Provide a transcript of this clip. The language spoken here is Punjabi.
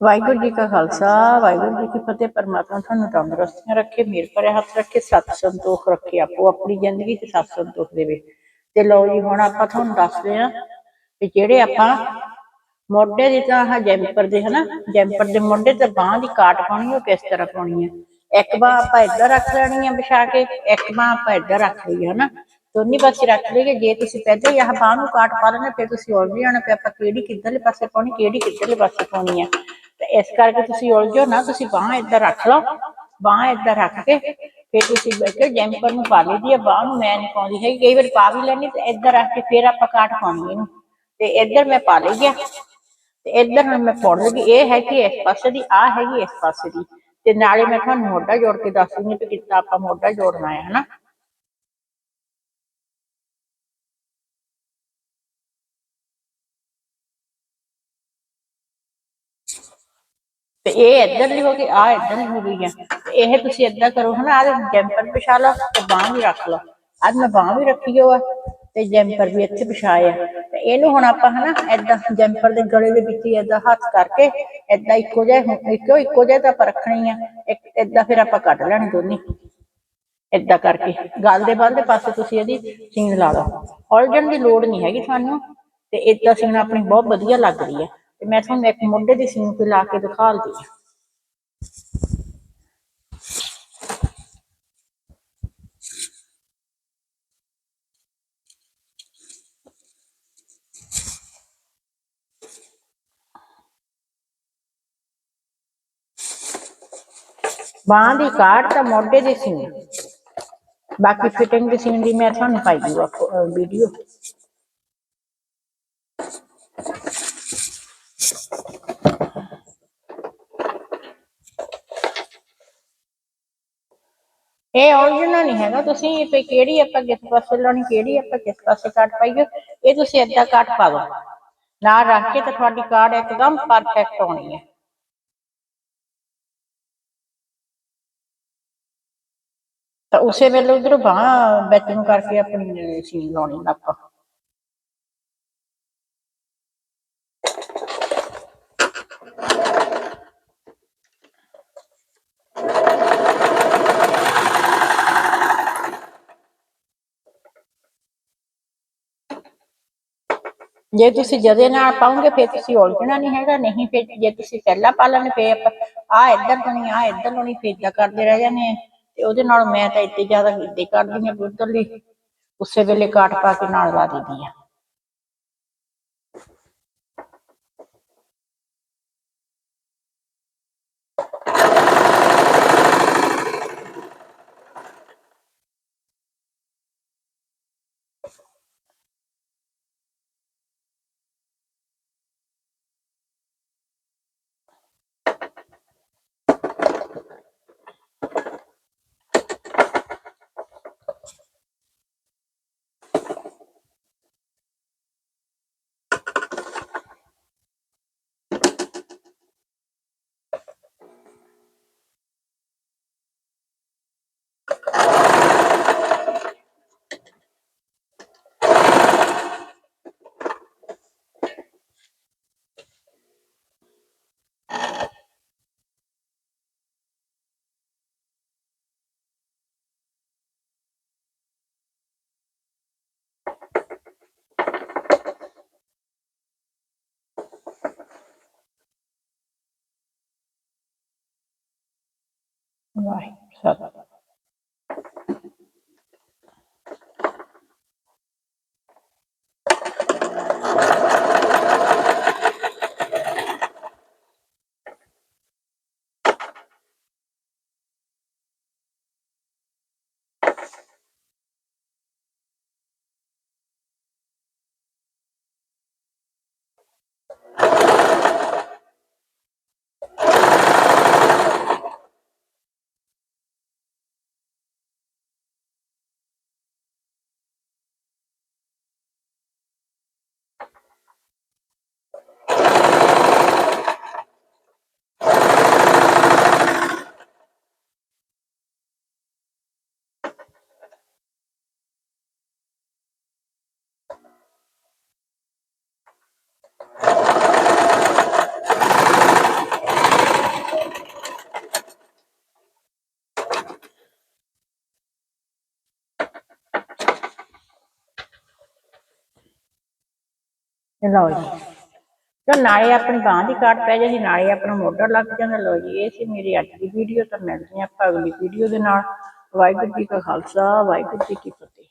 ਵਾਹਿਗੁਰੂ ਜੀ ਕਾ ਖਾਲਸਾ, ਵਾਹਿਗੁਰੂ ਜੀ ਕੀ ਫਤਿਹ। ਪਰਮਾਤਮਾ ਤੁਹਾਨੂੰ ਤੰਦਰੁਸਤੀਆਂ ਰੱਖੇ ਮੇਰ ਭਰੇ ਹੱਥ ਰੱਖੇ, ਸਤ ਸੰਤੋਖ ਰੱਖੇ ਆਪੋ ਆਪਣੀ ਜ਼ਿੰਦਗੀ 'ਚ ਸਤ ਸੰਤੋਖ ਦੇਵੇ। ਤੇ ਲਓ ਜੀ, ਹੁਣ ਆਪਾਂ ਤੁਹਾਨੂੰ ਦੱਸਦੇ ਆ ਕਿ ਜਿਹੜੇ ਆਪਾਂ ਮੋਢੇ ਦੀ ਤਾਂ ਆਹ ਜੈਂਪਰ ਦੇ, ਹਨਾ? ਜੈਂਪਰ ਦੇ ਮੋਢੇ ਤੇ ਬਾਹ ਦੀ ਕਾਟ ਪਾਉਣੀ ਉਹ ਕਿਸ ਤਰ੍ਹਾਂ ਪਾਉਣੀ ਹੈ ਇੱਕ ਬਾਹ ਆਪਾਂ ਇੱਧਰ ਰੱਖ ਲੈਣੀ ਹੈ ਵਿਛਾ ਕੇ, ਇੱਕ ਬਾਹ ਆਪਾਂ ਇੱਧਰ ਰੱਖ ਲਈ ਹਨਾ? ਦੋਨੀ ਪਾਸੇ ਰੱਖ ਲਈਏ, ਜੇ ਤੁਸੀਂ ਪਹਿਲਾਂ ਹੀ ਆਹ ਬਾਹ ਨੂੰ ਕਾਟ ਪਾ ਲੈਣਾ, ਫਿਰ ਤੁਸੀਂ ਉਲਝ ਜਾਣਾ ਕਿ ਆਪਾਂ ਕਿਹੜੀ ਕਿੱਧਰਲੇ ਪਾਸੇ ਪਾਉਣੀ, ਕਿਹੜੀ ਕਿੱਧਰਲੇ ਪਾਸੇ ਪਾਉਣੀ ਆ। ਤੇ ਇਸ ਕਰਕੇ ਤੁਸੀਂ ਉਲਝੋ ਨਾ, ਤੁਸੀਂ ਬਾਹ ਇੱਧਰ ਰੱਖ ਲਓ, ਬਾਹ ਇੱਧਰ ਰੱਖ ਕੇ, ਫਿਰ ਤੁਸੀਂ ਬੈਠੋ, ਜੈਂਪਰ ਨੂੰ ਪਾ ਲਈ ਦੀ ਬਾਹ ਨੂੰ ਮੈਂ ਨਹੀਂ ਪਾਉਂਦੀ ਹੈਗੀ, ਕਈ ਵਾਰ ਪਾ ਵੀ ਲੈਣੀ ਤੇ ਇੱਧਰ ਰੱਖ ਕੇ ਫਿਰ ਆਪਾਂ ਕਾਟ ਪਾਉਣੀ ਇਹਨੂੰ। ਤੇ ਇੱਧਰ ਮੈਂ ਪਾ ਲਈ ਆ, ਤੇ ਇੱਧਰ ਹੁਣ ਮੈਂ ਪਾਉਣ ਲੱਗੀ ਇਹ ਹੈ ਕਿ ਇਸ ਪਾਸੇ ਦੀ ਆ ਹੈਗੀ ਇਸ ਪਾਸੇ ਦੀ। ਤੇ ਨਾਲੇ ਮੈਂ ਤੁਹਾਨੂੰ ਮੋਢਾ ਜੋੜ ਕੇ ਦੱਸ ਦੂੰਗੀ ਕਿ ਕਿੱਦਾਂ ਆਪਾਂ ਮੋਢਾ ਜੋੜਨਾ ਹੈ ਹਨਾ? ਤੇ ਇਹ ਇੱਧਰ ਦੀ ਹੋ ਗਈ ਆ ਇੱਧਰ ਦੀ ਹੋ ਗਈ ਆ। ਤੇ ਇਹ ਤੁਸੀਂ ਏਦਾਂ ਕਰੋ ਹਨਾ ਆ ਜੈਂਪਰ ਵਿਛਾ ਲਓ ਤੇ ਬਾਹ ਵੀ ਰੱਖ ਲਓ। ਅੱਜ ਮੈਂ ਬਾਹ ਵੀ ਰੱਖੀ ਹੋਆ ਤੇ ਜੈਂਪਰ ਵੀ ਇੱਥੇ ਵਿਛਾਇਆ ਤੇ ਇਹਨੂੰ ਹੁਣ ਆਪਾਂ ਹਨਾ, ਏਦਾਂ ਜੈਂਪਰ ਦੇ ਗਲੇ ਦੇ ਵਿੱਚ ਹੀ ਏਦਾਂ ਹੱਥ ਕਰਕੇ ਏਦਾਂ ਇੱਕੋ ਜਿਹਾ ਇੱਕੋ ਇੱਕੋ ਜਿਹਾ ਤਾਂ ਆਪਾਂ ਰੱਖਣੀ ਆ। ਇੱਕ ਏਦਾਂ ਫਿਰ ਆਪਾਂ ਕੱਢ ਲੈਣੀ ਦੋਨੇ। ਏਦਾਂ ਕਰਕੇ, ਗਲ ਦੇ ਬੰਦ ਪਾਸੇ ਤੁਸੀਂ ਇਹਦੀ ਸੀਨ ਲਾ ਲਓ। ਉਲਝਣ ਦੀ ਲੋੜ ਨਹੀਂ ਹੈਗੀ ਤੁਹਾਨੂੰ ਤੇ ਏਦਾਂ ਸੀਨ ਆਪਣੀ ਬਹੁਤ ਵਧੀਆ ਲੱਗ ਰਹੀ ਹੈ ਤੇ ਮੈਂ ਤੁਹਾਨੂੰ ਇੱਕ ਮੁੰਡੇ ਦੀ ਸੀਨ ਤੇ ਲਾ ਕੇ ਦਿਖਾਲਦੀ ਹਾਂ। ਬਾਂਹ ਦੀ ਕਾਟ ਤਾਂ ਮੋਢੇ ਦੀ ਸੀਨ। ਬਾਕੀ ਫਿਟਿੰਗ ਦੀ ਸੀਨ ਦੀ ਮੈਂ ਤੁਹਾਨੂੰ ਪਾਈ ਦੂਆ ਵੀਡੀਓ ਇਹ origignal ਨਹੀਂ ਹੈਗਾ। ਤੁਸੀਂ ਵੀ ਕਿਹੜੀ ਆਪਾਂ ਕਿਸ ਪਾਸੇ ਲਾਉਣੀ, ਕਿਹੜੀ ਆਪਾਂ ਕਿਸ ਪਾਸੇ ਕੱਟ ਪਾਈਏ, ਇਹ ਤੁਸੀਂ ਏਦਾਂ ਕੱਟ ਪਾ ਦੋ ਨਾਲ ਰੱਖ ਕੇ ਤਾਂ ਤੁਹਾਡੀ ਕਾਰਡ ਇੱਕਦਮ ਪਰਫੈਕਟ ਹੋਣੀ ਹੈ। ਤਾਂ ਉਸੇ ਵੇਲੇ ਉਧਰ ਬਾਹ ਵਿੱਚ ਨੂੰ ਕਰਕੇ ਆਪਣੀ ਸੀਨ ਲਾਉਣੀ ਆਪਾਂ। ਜੇ ਤੁਸੀਂ ਜਦੇ ਨਾਲ ਪਾਉਂਗੇ, ਫਿਰ ਤੁਸੀਂ ਉਲਝਣਾ ਨਹੀਂ ਹੈਗਾ, ਨਹੀਂ ਫਿਰ ਜੇ ਤੁਸੀਂ ਪਹਿਲਾਂ ਪਾ ਲੈਣੇ ਫਿਰ ਆ ਇੱਧਰ ਹੋਣੀ ਆ ਇੱਧਰ ਹੋਣੀ ਫਿਰ ਏਦਾਂ ਕਰਦੇ ਰਹਿ ਜਾਂਦੇ ਆ। ਤੇ ਉਹਦੇ ਨਾਲ ਮੈਂ ਤਾਂ ਇੱਥੇ ਜ਼ਿਆਦਾ ਇੱਦਾਂ ਕਰਦੀ ਹਾਂ ਉਧਰਲੀ ਉਸੇ ਵੇਲੇ ਕਾਟ ਪਾ ਕੇ ਨਾਲ ਲਾ ਦਿੰਦੀ ਆ ਵਾਹਿਗੁਰੂ ਸਤਿ ਲਓ ਜੀ। ਤਾਂ ਨਾਲੇ ਆਪਣੀ ਬਾਂਹ ਦੀ ਕਾਟ ਪੈ ਜਾਂਦੀ ਨਾਲੇ ਆਪਣਾ ਮੋਢਾ ਲੱਗ ਜਾਂਦਾ ਲਓ ਜੀ, ਇਹ ਸੀ ਮੇਰੀ ਅੱਜ ਦੀ ਵੀਡੀਓ ਤਾਂ ਮਿਲਦੇ ਆਪਾਂ ਅਗਲੀ ਵੀਡੀਓ ਦੇ ਨਾਲ। ਵਾਹਿਗੁਰੂ ਜੀ ਕਾ ਖਾਲਸਾ, ਵਾਹਿਗੁਰੂ ਜੀ ਕੀ ਫਤਿਹ।